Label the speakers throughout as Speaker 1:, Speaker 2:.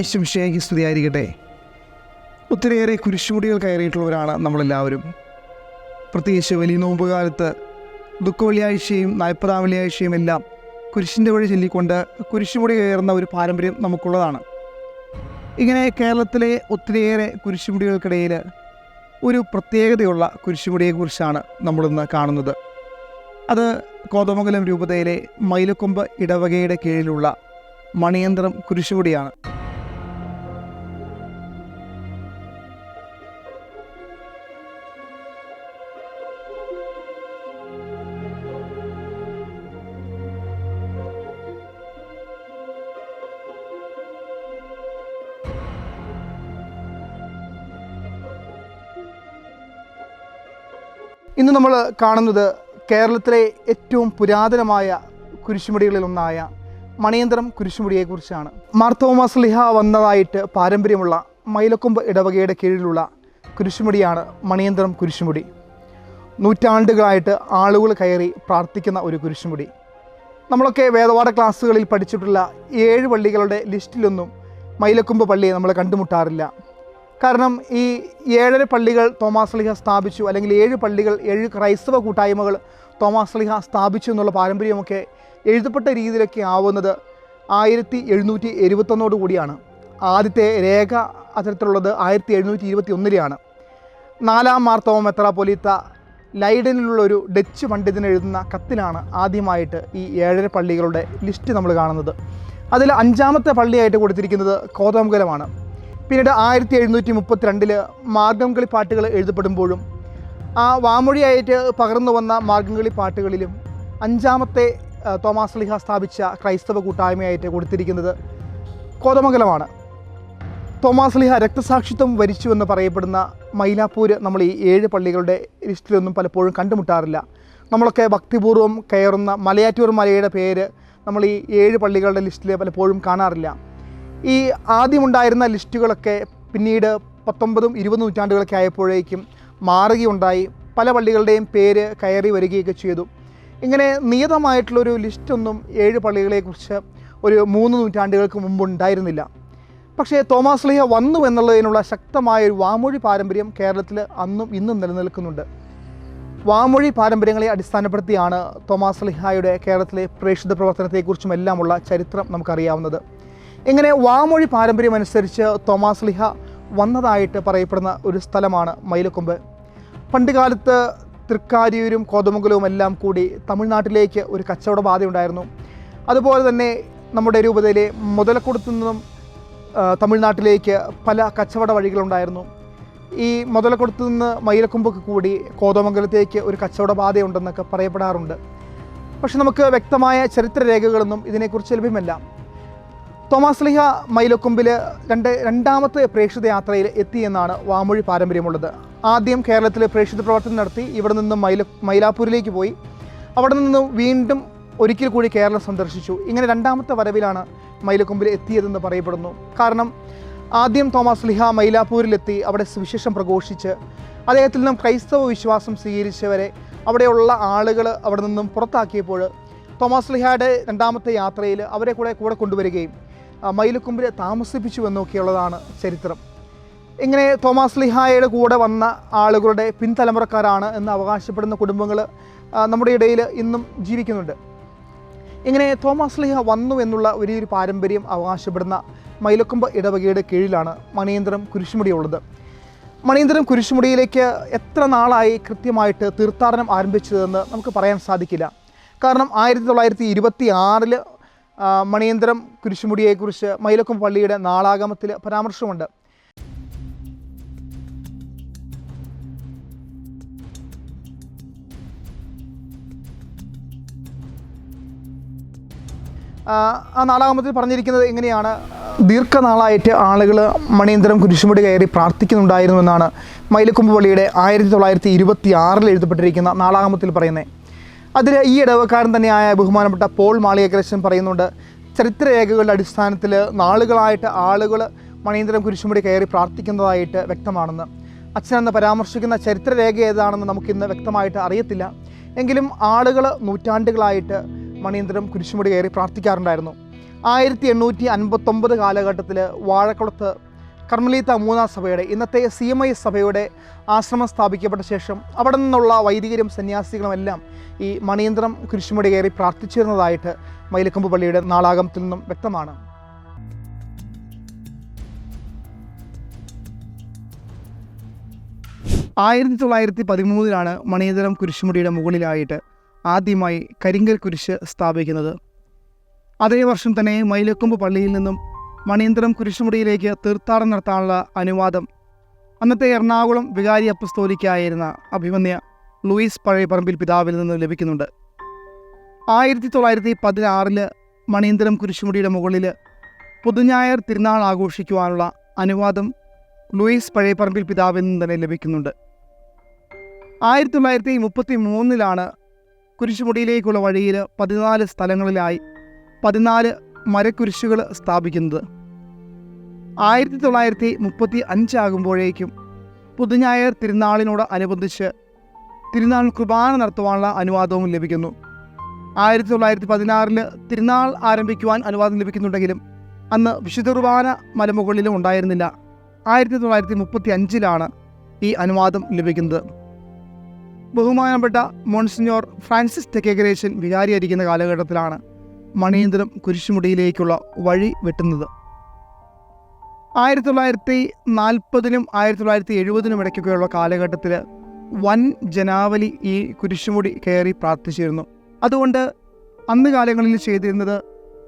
Speaker 1: ഈശ്വംശയ്ക്ക് സ്തുതിയായിരിക്കട്ടെ. ഒത്തിരിയേറെ കുരിശുമുടികൾ കയറിയിട്ടുള്ളവരാണ് നമ്മളെല്ലാവരും. പ്രത്യേകിച്ച് വലിയ നോമ്പുകാലത്ത് ദുഃഖവെള്ളിയാഴ്ചയും നാൽപ്പതാം വെള്ളിയാഴ്ചയും എല്ലാം കുരിശിന്റെ വഴി ചൊല്ലിക്കൊണ്ട് കുരിശുമുടി കയറുന്ന ഒരു പാരമ്പര്യം നമുക്കുള്ളതാണ്. ഇങ്ങനെ കേരളത്തിലെ ഒത്തിരിയേറെ കുരിശുമുടികൾക്കിടയിൽ ഒരു പ്രത്യേകതയുള്ള കുരിശുമുടിയെക്കുറിച്ചാണ് നമ്മളിന്ന് കാണുന്നത്. അത് കോതമംഗലം രൂപതയിലെ മൈലക്കൊമ്പ് ഇടവകയുടെ കീഴിലുള്ള മണിയന്ത്രം കുരിശുമുടിയാണ്. ഇന്ന് നമ്മൾ കാണുന്നത് കേരളത്തിലെ ഏറ്റവും പുരാതനമായ കുരിശുമുടികളിൽ ഒന്നായ മണിയന്തരം കുരിശുമുടിയെക്കുറിച്ചാണ്. മാർത്തോമാസ് ലിഹ വന്നതായിട്ട് പാരമ്പര്യമുള്ള മൈലക്കൊമ്പ് ഇടവകയുടെ കീഴിലുള്ള കുരിശുമുടിയാണ് മണിയന്തരം കുരിശുമുടി. നൂറ്റാണ്ടുകളായിട്ട് ആളുകൾ കയറി പ്രാർത്ഥിക്കുന്ന ഒരു കുരിശുമുടി. നമ്മളൊക്കെ വേദപാഠ ക്ലാസ്സുകളിൽ പഠിച്ചിട്ടുള്ള ഏഴ് പള്ളികളുടെ ലിസ്റ്റിലൊന്നും മൈലക്കൊമ്പ് പള്ളിയെ നമ്മൾ കണ്ടുമുട്ടാറില്ല. കാരണം ഈ ഏഴര പള്ളികൾ തോമാസ് ലിഹ സ്ഥാപിച്ചു അല്ലെങ്കിൽ ഏഴ് പള്ളികൾ ഏഴ് ക്രൈസ്തവ കൂട്ടായ്മകൾ തോമാസ് ലിഹ സ്ഥാപിച്ചു എന്നുള്ള പാരമ്പര്യമൊക്കെ എഴുതപ്പെട്ട രീതിയിലൊക്കെ ആവുന്നത് ആയിരത്തി എഴുന്നൂറ്റി എഴുപത്തൊന്നോട് കൂടിയാണ്. ആദ്യത്തെ രേഖ അത്തരത്തിലുള്ളത് ആയിരത്തി എഴുന്നൂറ്റി ഇരുപത്തി ഒന്നിലെയാണ് നാലാം മാർത്തോമ മെത്രാപ്പൊലീത്ത ലൈഡനിലുള്ള ഒരു ഡച്ച് പണ്ഡിതന് എഴുതുന്ന കത്തിലാണ് ആദ്യമായിട്ട് ഈ ഏഴര പള്ളികളുടെ ലിസ്റ്റ് നമ്മൾ കാണുന്നത്. അതിൽ അഞ്ചാമത്തെ പള്ളിയായിട്ട് കൊടുത്തിരിക്കുന്നത് കോതമംഗലമാണ്. പിന്നീട് ആയിരത്തി എഴുന്നൂറ്റി മുപ്പത്തിരണ്ടിൽ മാർഗംകളി പാട്ടുകൾ എഴുതപ്പെടുമ്പോഴും ആ വാമൊഴിയായിട്ട് പകർന്നു വന്ന മാർഗംകളി പാട്ടുകളിലും അഞ്ചാമത്തെ തോമാസ് ലിഹ സ്ഥാപിച്ച ക്രൈസ്തവ കൂട്ടായ്മയായിട്ട് കൊടുത്തിരിക്കുന്നത് കോതമംഗലമാണ്. തോമാസ് ലിഹ രക്തസാക്ഷിത്വം വരിച്ചു എന്ന് പറയപ്പെടുന്ന മൈലാപ്പൂർ നമ്മൾ ഈ ഏഴ് പള്ളികളുടെ ലിസ്റ്റിലൊന്നും പലപ്പോഴും കണ്ടുമുട്ടാറില്ല. നമ്മളൊക്കെ ഭക്തിപൂർവം കയറുന്ന മലയാറ്റൂർ മലയുടെ പേര് നമ്മൾ ഈ ഏഴ് പള്ളികളുടെ ലിസ്റ്റിൽ പലപ്പോഴും കാണാറില്ല. ഈ ആദ്യമുണ്ടായിരുന്ന ലിസ്റ്റുകളൊക്കെ പിന്നീട് പത്തൊമ്പതും ഇരുപത് നൂറ്റാണ്ടുകളൊക്കെ ആയപ്പോഴേക്കും മാറുകയുണ്ടായി. പല പള്ളികളുടെയും പേര് കയറി വരികയൊക്കെ ചെയ്തു. ഇങ്ങനെ നിയതമായിട്ടുള്ളൊരു ലിസ്റ്റൊന്നും ഏഴ് പള്ളികളെക്കുറിച്ച് ഒരു മൂന്ന് നൂറ്റാണ്ടുകൾക്ക് മുമ്പ് ഉണ്ടായിരുന്നില്ല പക്ഷേ തോമസ് ലിഹ വന്നു എന്നുള്ളതിനുള്ള ശക്തമായ ഒരു വാമൊഴി പാരമ്പര്യം കേരളത്തിൽ അന്നും ഇന്നും നിലനിൽക്കുന്നുണ്ട്. വാമൊഴി പാരമ്പര്യങ്ങളെ അടിസ്ഥാനപ്പെടുത്തിയാണ് തോമസ് ലിഹായുടെ കേരളത്തിലെ പ്രേക്ഷിത പ്രവർത്തനത്തെക്കുറിച്ചും എല്ലാമുള്ള ചരിത്രം നമുക്കറിയാവുന്നത്. ഇങ്ങനെ വാമൊഴി പാരമ്പര്യം അനുസരിച്ച് തോമാസ് ലിഹ വന്നതായിട്ട് പറയപ്പെടുന്ന ഒരു സ്ഥലമാണ് മയിലക്കൊമ്പ്. പണ്ടുകാലത്ത് തൃക്കാരിയൂരും കോതമംഗലവും എല്ലാം കൂടി തമിഴ്നാട്ടിലേക്ക് ഒരു കച്ചവട ബാധയുണ്ടായിരുന്നു. അതുപോലെ തന്നെ നമ്മുടെ രൂപതയിലെ മുതലക്കുടത്തു നിന്നും തമിഴ്നാട്ടിലേക്ക് പല കച്ചവട വഴികളുണ്ടായിരുന്നു. ഈ മുതലക്കുടത്തു നിന്ന് മയിലക്കൊമ്പൊക്കെ കൂടി കോതമംഗലത്തേക്ക് ഒരു കച്ചവട ബാധയുണ്ടെന്നൊക്കെ പറയപ്പെടാറുണ്ട്. പക്ഷെ നമുക്ക് വ്യക്തമായ ചരിത്രരേഖകളൊന്നും ഇതിനെക്കുറിച്ച് ലഭ്യമല്ല. തോമാസ് ലിഹ മൈലക്കൊമ്പിൽ രണ്ട് രണ്ടാമത്തെ പ്രേക്ഷിത യാത്രയിൽ എത്തിയെന്നാണ് വാമൊഴി പാരമ്പര്യമുള്ളത്. ആദ്യം കേരളത്തിൽ പ്രേക്ഷിത പ്രവർത്തനം നടത്തി ഇവിടെ നിന്നും മൈല മൈലാപ്പൂരിലേക്ക് പോയി. അവിടെ നിന്നും വീണ്ടും ഒരിക്കൽ കൂടി കേരളം സന്ദർശിച്ചു. ഇങ്ങനെ രണ്ടാമത്തെ വരവിലാണ് മൈലക്കൊമ്പിൽ എത്തിയതെന്ന് പറയപ്പെടുന്നു. കാരണം ആദ്യം തോമസ് ലിഹ മൈലാപ്പൂരിലെത്തി അവിടെ സുവിശേഷം പ്രഘോഷിച്ച് അദ്ദേഹത്തിൽ നിന്നും ക്രൈസ്തവ വിശ്വാസം സ്വീകരിച്ചവരെ അവിടെയുള്ള ആളുകൾ അവിടെ നിന്നും പുറത്താക്കിയപ്പോൾ തോമസ് ലിഹയുടെ രണ്ടാമത്തെ യാത്രയിൽ അവരെ കൂടെ കൂടെ കൊണ്ടുവരികയും മയിലക്കൊമ്പിൽ താമസിപ്പിച്ചു എന്നൊക്കെയുള്ളതാണ് ചരിത്രം. ഇങ്ങനെ തോമസ് ലിഹായയുടെ കൂടെ വന്ന ആളുകളുടെ പിൻതലമുറക്കാരാണ് എന്ന് അവകാശപ്പെടുന്ന കുടുംബങ്ങൾ നമ്മുടെ ഇടയിൽ ഇന്നും ജീവിക്കുന്നുണ്ട്. ഇങ്ങനെ തോമസ് ലിഹ വന്നു എന്നുള്ള വലിയൊരു പാരമ്പര്യം അവകാശപ്പെടുന്ന മൈലക്കൊമ്പ് ഇടവകയുടെ കീഴിലാണ് മണിയന്ത്രം കുരിശുമുടി ഉള്ളത് മണിയന്ത്രം കുരിശുമുടിയിലേക്ക് എത്ര നാളായി കൃത്യമായിട്ട് തീർത്ഥാടനം ആരംഭിച്ചതെന്ന് നമുക്ക് പറയാൻ സാധിക്കില്ല. കാരണം ആയിരത്തി തൊള്ളായിരത്തി ഇരുപത്തി ആറിൽ മണിയന്ത്രം കുരിശുമുടിയെക്കുറിച്ച് മയിലക്കും പള്ളിയുടെ നാളാഗമത്തിൽ പരാമർശമുണ്ട്. ആ നാലാമത്തിൽ പറഞ്ഞിരിക്കുന്നത് എങ്ങനെയാണ്? ദീർഘനാളായിട്ട് ആളുകൾ മണിയന്തരം കുരിശുമുടി കയറി പ്രാർത്ഥിക്കുന്നുണ്ടായിരുന്നു എന്നാണ് മൈലക്കൊമ്പ് പള്ളിയുടെ ആയിരത്തി തൊള്ളായിരത്തി ഇരുപത്തി ആറിൽ എഴുതപ്പെട്ടിരിക്കുന്ന നാലാമത്തിൽ പറയുന്നത്. അതിൽ ഈ ഇടവക്കാരൻ തന്നെയായ ബഹുമാനപ്പെട്ട പോൾ മാളികകൃഷ്ണൻ പറയുന്നുണ്ട് ചരിത്രരേഖകളുടെ അടിസ്ഥാനത്തിൽ നാളുകളായിട്ട് ആളുകൾ മണീന്ദ്രം കുരിശുമുടി കയറി പ്രാർത്ഥിക്കുന്നതായിട്ട് വ്യക്തമാണെന്ന്. അച്ഛനെന്ന് പരാമർശിക്കുന്ന ചരിത്രരേഖ ഏതാണെന്ന് നമുക്കിന്ന് വ്യക്തമായിട്ട് അറിയത്തില്ല. എങ്കിലും ആളുകൾ നൂറ്റാണ്ടുകളായിട്ട് മണീന്ദ്രം കുരിശുമുടി കയറി പ്രാർത്ഥിക്കാറുണ്ടായിരുന്നു. ആയിരത്തി എണ്ണൂറ്റി അൻപത്തൊമ്പത് കാലഘട്ടത്തിൽ വാഴക്കുളത്ത് കർമ്മലീത്ത മൂന്നാം സഭയുടെ ഇന്നത്തെ സി എം ഐ സഭയുടെ ആശ്രമം സ്ഥാപിക്കപ്പെട്ട ശേഷം അവിടെ നിന്നുള്ള വൈദികരും സന്യാസികളും എല്ലാം ഈ മണീന്ദ്രം കുരിശുമുടി കയറി പ്രാർത്ഥിച്ചിരുന്നതായിട്ട് മയിലക്കമ്പ് പള്ളിയുടെ നാളാകമത്തിൽ നിന്നും വ്യക്തമാണ്. ആയിരത്തി തൊള്ളായിരത്തി പതിമൂന്നിലാണ് മണിയന്തരം കുരിശുമുടിയുടെ മുകളിലായിട്ട് ആദ്യമായി കരിങ്കൽ കുരിശ് സ്ഥാപിക്കുന്നത്. അതേ വർഷം തന്നെ മയിലക്കൊമ്പ് പള്ളിയിൽ നിന്നും മണിയന്തരം കുരിശുമുടിയിലേക്ക് തീർത്ഥാടനം നടത്താനുള്ള അനുവാദം. അന്നത്തെ എറണാകുളം വികാരി അപ്പസ്തോലിക്കായിരുന്ന അഭിമന്യ ലൂയിസ് പഴയപറമ്പിൽ പിതാവിൽ നിന്ന് ലഭിക്കുന്നുണ്ട്. ആയിരത്തി തൊള്ളായിരത്തി പതിനാറിൽ മണിയന്തരം കുരിശുമുടിയുടെ മുകളിൽ പുതുഞായർ തിരുനാൾ ആഘോഷിക്കുവാനുള്ള അനുവാദം ലൂയിസ് പഴയപറമ്പിൽ പിതാവിൽ നിന്ന് തന്നെ ലഭിക്കുന്നുണ്ട്. ആയിരത്തി തൊള്ളായിരത്തി മുപ്പത്തി മൂന്നിലാണ് കുരിശുമുടിയിലേക്കുള്ള വഴിയിൽ പതിനാല് സ്ഥലങ്ങളിലായി പതിനാല് മരക്കുരിശുകൾ സ്ഥാപിക്കുന്നത്. ആയിരത്തി തൊള്ളായിരത്തി മുപ്പത്തി അഞ്ചാകുമ്പോഴേക്കും പുതുഞായർ തിരുനാളിനോട് അനുബന്ധിച്ച് തിരുനാൾ കുർബാന നടത്തുവാനുള്ള അനുവാദവും ലഭിക്കുന്നു. ആയിരത്തി തൊള്ളായിരത്തി പതിനാറിൽ തിരുനാൾ ആരംഭിക്കുവാൻ അനുവാദം ലഭിക്കുന്നുണ്ടെങ്കിലും അന്ന് വിശുദ്ധ കുർബാന മലമുകളിലും ഉണ്ടായിരുന്നില്ല. ആയിരത്തി തൊള്ളായിരത്തി മുപ്പത്തി അഞ്ചിലാണ് ഈ അനുവാദം ലഭിക്കുന്നത്. ബഹുമാനപ്പെട്ട മോൺസിഞ്ഞോർ ഫ്രാൻസിസ് തെക്കേഗ്രേഷൻ വികാരിയായിരിക്കുന്ന കാലഘട്ടത്തിലാണ് മണീന്ദ്രം കുരിശുമുടിയിലേക്കുള്ള വഴി വെട്ടുന്നത്. ആയിരത്തി തൊള്ളായിരത്തി നാൽപ്പതിനും ആയിരത്തി തൊള്ളായിരത്തി എഴുപതിനും ഇടയ്ക്കൊക്കെയുള്ള കാലഘട്ടത്തിൽ വൻ ജനാവലി ഈ കുരിശുമുടി കയറി പ്രാർത്ഥിച്ചിരുന്നു. അതുകൊണ്ട് അന്ന് കാലങ്ങളിൽ ചെയ്തിരുന്നത്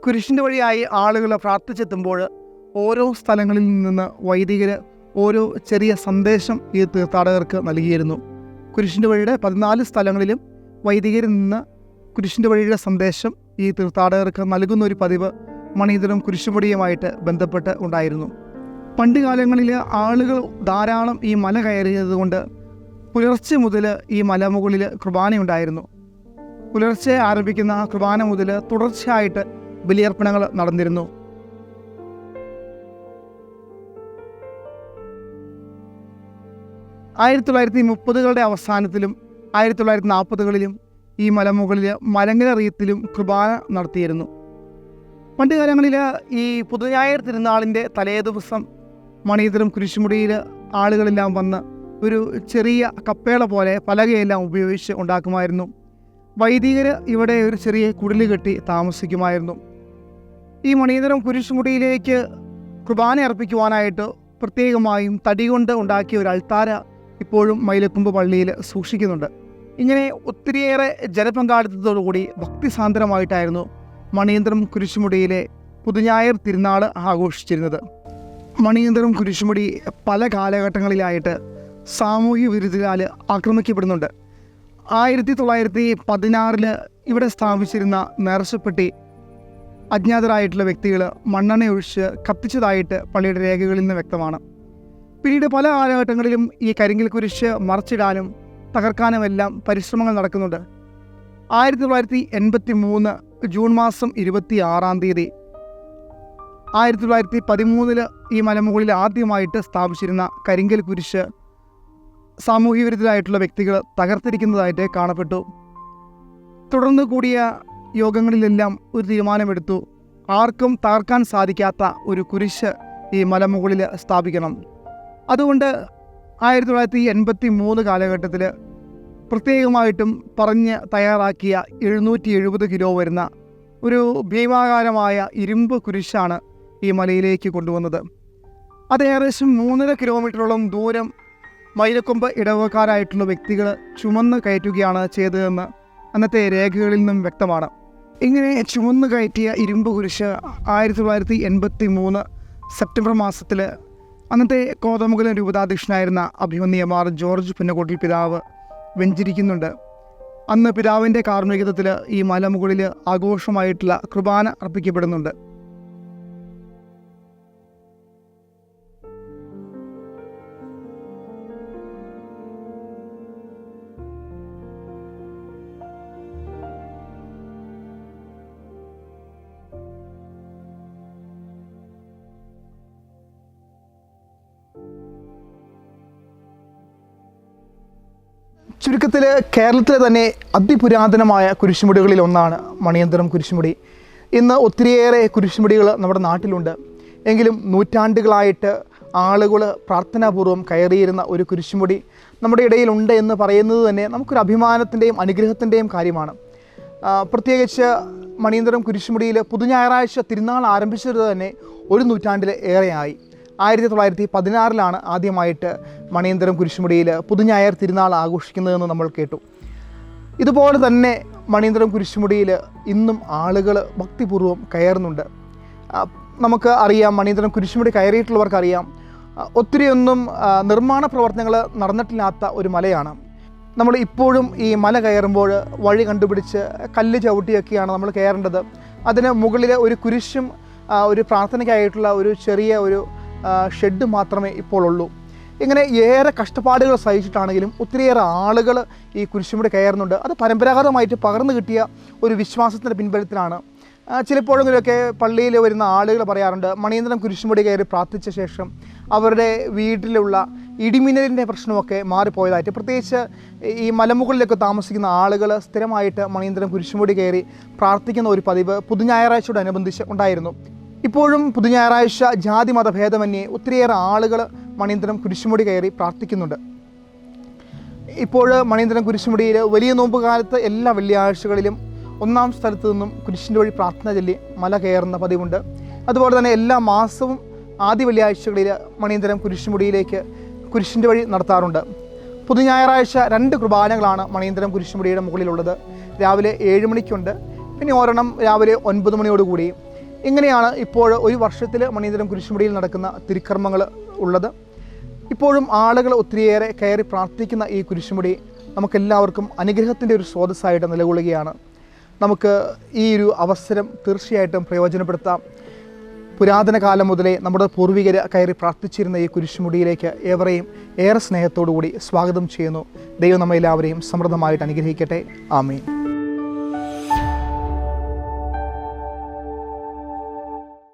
Speaker 1: കുരിശിന്റെ വഴിയായി ആളുകൾ പ്രാർത്ഥിച്ചെത്തുമ്പോൾ ഓരോ സ്ഥലങ്ങളിൽ നിന്ന് വൈദികർ ഓരോ ചെറിയ സന്ദേശം ഈ തീർത്ഥാടകർക്ക് നൽകിയിരുന്നു. കുരിശിന്റെ വഴിയുടെ പതിനാല് സ്ഥലങ്ങളിലും വൈദികരിൽ നിന്ന് കുരിശിന്റെ വഴിയുടെ സന്ദേശം ഈ തീർത്ഥാടകർക്ക് നൽകുന്ന ഒരു പതിവ് മണിതരും കുരിശുമുടിയുമായിട്ട് ബന്ധപ്പെട്ട് ഉണ്ടായിരുന്നു. പണ്ട് കാലങ്ങളിൽ ആളുകൾ ധാരാളം ഈ മല കയറിയത് കൊണ്ട് പുലർച്ചെ മുതൽ ഈ മലമുകളിൽ കുർബാനയുണ്ടായിരുന്നു പുലർച്ചെ ആരംഭിക്കുന്ന കുർബാന മുതൽ തുടർച്ചയായിട്ട് ബലിയർപ്പണങ്ങൾ നടന്നിരുന്നു. ആയിരത്തി തൊള്ളായിരത്തി മുപ്പതുകളുടെ അവസാനത്തിലും ആയിരത്തി തൊള്ളായിരത്തി നാൽപ്പതുകളിലും ഈ മലമുകളിൽ മലങ്കര കുർബാന നടത്തിയിരുന്നു. പണ്ട് കാലങ്ങളിൽ ഈ പുതുഞായർ തിരുനാളിന്റെ തലേദിവസം മണിയതരം കുരിശുമുടിയിൽ ആളുകളെല്ലാം വന്ന് ഒരു ചെറിയ കപ്പേള പോലെ പലകയെല്ലാം ഉപയോഗിച്ച് ഉണ്ടാക്കുമായിരുന്നു. വൈദികർ ഇവിടെ ഒരു ചെറിയ കുടിൽ കെട്ടി താമസിക്കുമായിരുന്നു. ഈ മണിയന്തരം കുരിശുമുടിയിലേക്ക് കുർബാന അർപ്പിക്കുവാനായിട്ട് പ്രത്യേകമായും തടി കൊണ്ട് ഉണ്ടാക്കിയ ഒരു അൾത്താര ഇപ്പോഴും മൈലക്കുമ്പ് പള്ളിയിൽ സൂക്ഷിക്കുന്നുണ്ട്. ഇങ്ങനെ ഒത്തിരിയേറെ ജനപങ്കാളിത്തത്തോടുകൂടി ഭക്തിസാന്ദ്രമായിട്ടായിരുന്നു മണിയന്ത്രം കുരിശുമുടിയിലെ പുതുഞായർ തിരുനാൾ ആഘോഷിച്ചിരുന്നത്. മണിയന്ത്രം കുരിശുമുടി പല കാലഘട്ടങ്ങളിലായിട്ട് സാമൂഹ്യ വിരുദ്ധരാൽ ആക്രമിക്കപ്പെടുന്നുണ്ട്. ആയിരത്തി തൊള്ളായിരത്തി പതിനാറിൽ ഇവിടെ സ്ഥാപിച്ചിരുന്ന നേർച്ചപ്പെട്ടി അജ്ഞാതരായിട്ടുള്ള വ്യക്തികൾ മണ്ണെണ്ണ ഒഴിച്ച് കത്തിച്ചതായിട്ട് പള്ളിയുടെ രേഖകളിൽ നിന്ന് വ്യക്തമാണ്. പിന്നീട് പല കാലഘട്ടങ്ങളിലും ഈ കരിങ്കൽ കുരിശ് മറച്ചിടാനും തകർക്കാനുമെല്ലാം പരിശ്രമങ്ങൾ നടക്കുന്നുണ്ട്. ആയിരത്തി തൊള്ളായിരത്തി എൺപത്തി മൂന്ന് ജൂൺ മാസം ഇരുപത്തി ആറാം തീയതി ആയിരത്തി തൊള്ളായിരത്തി പതിമൂന്നിൽ ഈ മലമുകളിൽ ആദ്യമായിട്ട് സ്ഥാപിച്ചിരുന്ന കരിങ്കൽ കുരിശ് സാമൂഹ്യ വിരുദ്ധരായിട്ടുള്ള വ്യക്തികൾ തകർത്തിരിക്കുന്നതായിട്ട് കാണപ്പെട്ടു. തുടർന്ന് കൂടിയ യോഗങ്ങളിലെല്ലാം ഒരു തീരുമാനമെടുത്തു. ആർക്കും തകർക്കാൻ സാധിക്കാത്ത ഒരു കുരിശ് ഈ മലമുകളിൽ സ്ഥാപിക്കണം. അതുകൊണ്ട് ആയിരത്തി തൊള്ളായിരത്തി എൺപത്തി മൂന്ന് കാലഘട്ടത്തിൽ പ്രത്യേകമായിട്ടും പറഞ്ഞ് തയ്യാറാക്കിയ എഴുന്നൂറ്റി എഴുപത് കിലോ വരുന്ന ഒരു ഭീമാകാരമായ ഇരുമ്പ് കുരിശാണ് ഈ മലയിലേക്ക് കൊണ്ടുവന്നത്. അത് ഏകദേശം മൂന്നര കിലോമീറ്ററോളം ദൂരം മൈലക്കൊമ്പ് ഇടവക്കാരായിട്ടുള്ള വ്യക്തികൾ ചുമന്ന് കയറ്റുകയാണ് ചെയ്തതെന്ന് അന്നത്തെ രേഖകളിൽ നിന്നും വ്യക്തമാണ്. ഇങ്ങനെ ചുമന്ന് കയറ്റിയ ഇരുമ്പ് കുരിശ് ആയിരത്തി തൊള്ളായിരത്തി എൺപത്തി മൂന്ന് സെപ്റ്റംബർ മാസത്തിൽ അന്നത്തെ കോതമംഗലം രൂപതാധ്യക്ഷനായിരുന്ന അഭിമന്യമാർ ജോർജ് പുന്നക്കോട്ടിൽ പിതാവ് വെഞ്ചിരിക്കുന്നുണ്ട്. അന്ന് പിതാവിന്റെ കാർമ്മികത്വത്തിൽ ഈ മലമുകളിൽ ആഘോഷമായിട്ടുള്ള കുർബാന അർപ്പിക്കപ്പെടുന്നുണ്ട്. ചുരുക്കത്തിൽ കേരളത്തിലെ തന്നെ അതിപുരാതനമായ കുരിശുമുടികളിൽ ഒന്നാണ് മണിയന്തരം കുരിശുമുടി. ഇന്ന് ഒത്തിരിയേറെ കുരിശുമുടികൾ നമ്മുടെ നാട്ടിലുണ്ട്. എങ്കിലും നൂറ്റാണ്ടുകളായിട്ട് ആളുകൾ പ്രാർത്ഥനാപൂർവം കയറിയിരുന്ന ഒരു കുരിശുമുടി നമ്മുടെ ഇടയിലുണ്ട് എന്ന് പറയുന്നത് തന്നെ നമുക്കൊരു അഭിമാനത്തിന്റെയും അനുഗ്രഹത്തിന്റെയും കാര്യമാണ്. പ്രത്യേകിച്ച് മണിയന്തരം കുരിശുമുടിയിൽ പുതുഞായറാഴ്ച തിരുനാൾ ആരംഭിച്ചത് തന്നെ ഒരു നൂറ്റാണ്ടിലേറെയായി ആയിരത്തി തൊള്ളായിരത്തി പതിനാറിലാണ് ആദ്യമായിട്ട് മണീന്ദ്രം കുരിശുമുടിയിൽ പുതുഞായർ തിരുനാൾ ആഘോഷിക്കുന്നതെന്ന് നമ്മൾ കേട്ടു. ഇതുപോലെ തന്നെ മണീന്ദ്രം കുരിശുമുടിയിൽ ഇന്നും ആളുകൾ ഭക്തിപൂർവം കയറുന്നുണ്ട്. നമുക്ക് അറിയാം മണീന്ദ്രം കുരിശുമുടി കയറിയിട്ടുള്ളവർക്കറിയാം ഒത്തിരിയൊന്നും നിർമ്മാണ പ്രവർത്തനങ്ങൾ നടന്നിട്ടില്ലാത്ത ഒരു മലയാണ്. നമ്മൾ ഇപ്പോഴും ഈ മല കയറുമ്പോൾ വഴി കണ്ടുപിടിച്ച് കല്ല് ചവിട്ടിയൊക്കെയാണ് നമ്മൾ കയറേണ്ടത്. അതിന് മുകളിൽ ഒരു കുരിശും ഒരു പ്രാർത്ഥനയ്ക്കായിട്ടുള്ള ഒരു ചെറിയ ഒരു ഷെഡ് മാത്രമേ ഇപ്പോൾ ഉള്ളൂ. ഇങ്ങനെ ഏറെ കഷ്ടപ്പാടുകൾ സഹിച്ചിട്ടാണെങ്കിലും ഒത്തിരിയേറെ ആളുകൾ ഈ കുരിശുമൂടി കയറുന്നുണ്ട്. അത് പരമ്പരാഗതമായിട്ട് പകർന്നു കിട്ടിയ ഒരു വിശ്വാസത്തിന്റെ പിൻബലത്തിലാണ്. ചിലപ്പോഴെങ്കിലുമൊക്കെ പള്ളിയിൽ വരുന്ന ആളുകൾ പറയാറുണ്ട് മണീന്ദ്രൻ കുരിശുമുടി കയറി പ്രാർത്ഥിച്ച ശേഷം അവരുടെ വീട്ടിലുള്ള ഇടിമിന്നലിന്റെ പ്രശ്നമൊക്കെ മാറിപ്പോയതായിട്ട്. പ്രത്യേകിച്ച് ഈ മലമുകളിലൊക്കെ താമസിക്കുന്ന ആളുകൾ സ്ഥിരമായിട്ട് മണീന്ദ്രൻ കുരിശുമുടി കയറി പ്രാർത്ഥിക്കുന്ന ഒരു പതിവ് പുതുഞായറാഴ്ചയോടനുബന്ധിച്ച് ഉണ്ടായിരുന്നു. ഇപ്പോഴും പുതുഞായറാഴ്ച ജാതി മതഭേദമന്യേ ഒത്തിരിയേറെ ആളുകൾ മണീന്ദ്രൻ കുരിശുമുടി കയറി പ്രാർത്ഥിക്കുന്നുണ്ട്. ഇപ്പോൾ മണീന്ദ്രൻ കുരിശുമുടിയിൽ വലിയ നോമ്പ് കാലത്ത് എല്ലാ വെള്ളിയാഴ്ചകളിലും ഒന്നാം സ്ഥലത്ത് നിന്നും കുരിശിന്റെ വഴി പ്രാർത്ഥന ചൊല്ലി മല കയറുന്ന പതിവുണ്ട്. അതുപോലെ തന്നെ എല്ലാ മാസവും ആദ്യ വെള്ളിയാഴ്ചകളിൽ മണീന്ദ്രൻ കുരിശുമുടിയിലേക്ക് കുരിശിന്റെ വഴി നടത്താറുണ്ട്. പുതു ഞായറാഴ്ച രണ്ട് കുർബാനകളാണ് മണീന്ദ്രൻ കുരിശുമുടിയുടെ മുകളിലുള്ളത്. രാവിലെ ഏഴ് മണിക്കുണ്ട്. പിന്നെ ഒരെണ്ണം രാവിലെ ഒൻപത് മണിയോടുകൂടി. ഇങ്ങനെയാണ് ഇപ്പോൾ ഒരു വർഷത്തിൽ മണീന്ദ്രൻ കുരിശുമുടിയിൽ നടക്കുന്ന തിരുക്കർമ്മങ്ങൾ ഉള്ളത്. ഇപ്പോഴും ആളുകൾ ഒത്തിരിയേറെ കയറി പ്രാർത്ഥിക്കുന്ന ഈ കുരിശുമുടി നമുക്കെല്ലാവർക്കും അനുഗ്രഹത്തിന്റെ ഒരു സ്രോതസ്സായിട്ട് നിലകൊള്ളുകയാണ്. നമുക്ക് ഈ ഒരു അവസരം തീർച്ചയായിട്ടും പ്രയോജനപ്പെടുത്താം. പുരാതന കാലം മുതലേ നമ്മുടെ പൂർവികർ കയറി പ്രാർത്ഥിച്ചിരുന്ന ഈ കുരിശുമുടിയിലേക്ക് ഏവരെയും ഏറെ സ്നേഹത്തോടു കൂടി സ്വാഗതം ചെയ്യുന്നു. ദൈവം നമ്മെല്ലാവരെയും സമൃദ്ധമായിട്ട് അനുഗ്രഹിക്കട്ടെ. ആമീൻ.